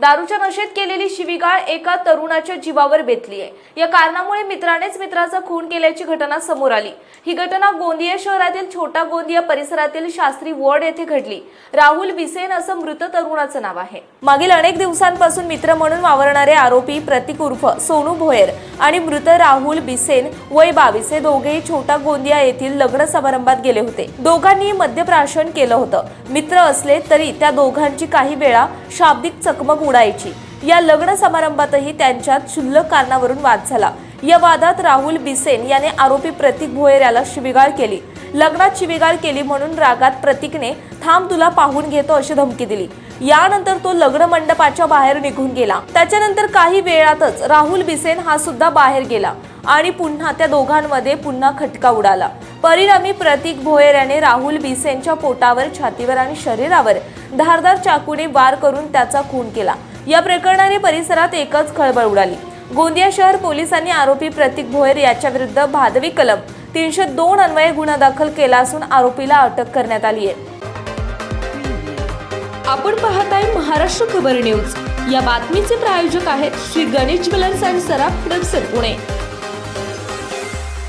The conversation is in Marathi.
दारूच्या नशेत केलेली शिवीगाळ एका तरुणाच्या जीवावर बेतली आहे या कारणामुळे मित्रानेच मित्राचा खून केल्याची घटना समोर आली. ही घटना गोंदिया शहरातील छोटा गोंदिया परिसरातील शास्त्री वॉर्ड येथे घडली. राहुल बिसेन असं मृत तरुणाचं नाव आहे. मागील अनेक दिवसांपासून मित्र म्हणून वावरणारे आरोपी प्रतीक उर्फ सोनू भोयर आणि मृत राहुल बिसेन वय बावीस हे दोघेही छोटा गोंदिया येथील लग्न समारंभात गेले होते. दोघांनी मद्यप्राशन केलं होतं. मित्र असले तरी त्या दोघांची काही वेळा शाब्दिक चकमक उडायची. या लग्न समारंभातही त्यांच्यात क्षुल्लक कारणावरून वाद झाला. या वादात राहुल बिसेन याने आरोपी प्रतीक भोयर याला शिवीगाळ केली. लग्नात शिवीगाळ केली म्हणून रागात प्रतीकने थांब तुला पाहून घेतो अशी धमकी दिली. यानंतर तो लग्न मंडपाच्या बाहेर निघून गेला. त्याच्यानंतर काही वेळातच राहुल बिसेन हा सुद्धा बाहेर गेला आणि पुन्हा त्या दोघांमध्ये पुन्हा खटका उडाला. परिणामी प्रतीक भोयर याने राहुल बिसेनच्या पोटावर छातीवर आणि शरीरावर धारदार चाकूने वार करून त्याचा खून केला. या प्रकरणाने परिसरात एकच खळबळ उडाली. गोंदिया शहर पोलिसांनी आरोपी प्रतीक भोयर याच्या विरुद्ध भादवी कलम तीनशे दोन अन्वये गुन्हा दाखल केला असून आरोपीला अटक करण्यात आली आहे. आपण पाहत आहे महाराष्ट्र खबर न्यूज. या बातमीचे प्रायोजक आहेत Shri Ganesh jewellers and Saraf production Pune.